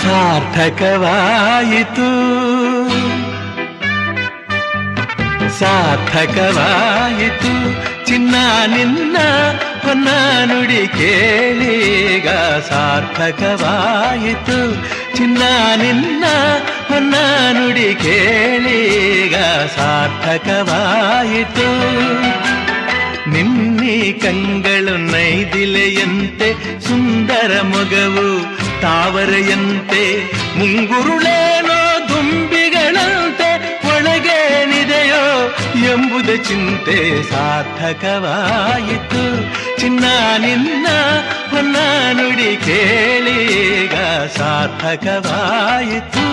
ಸಾರ್ಥಕವಾಯಿತು ಸಾರ್ಥಕವಾಯಿತು ಚಿನ್ನ ನಿನ್ನ ಹೊನ್ನ ನುಡಿ ಕೇಳೀಗ ಸಾರ್ಥಕವಾಯಿತು ಚಿನ್ನ ನಿನ್ನ ಹೊನ್ನ ನುಡಿ ಕೇಳೀಗ ಸಾರ್ಥಕವಾಯಿತು ನಿನ್ನಿ ಕಂಗಳು ನೈದಿಲೆಯಂತೆ ಸುಂದರ ಮೊಗವು ತಾವರೆಯಂತೆ ಮುಂಗುರುಳೇನೋ ದುಂಬಿಗಳಂತೆ ಒಳಗೇನಿದೆಯೋ ಎಂಬುದ ಚಿಂತೆ ಸಾರ್ಥಕವಾಯಿತು ಚಿನ್ನ ನಿನ್ನ ಹೊನ್ನ ನುಡಿ ಕೇಳೀಗ ಸಾರ್ಥಕವಾಯಿತು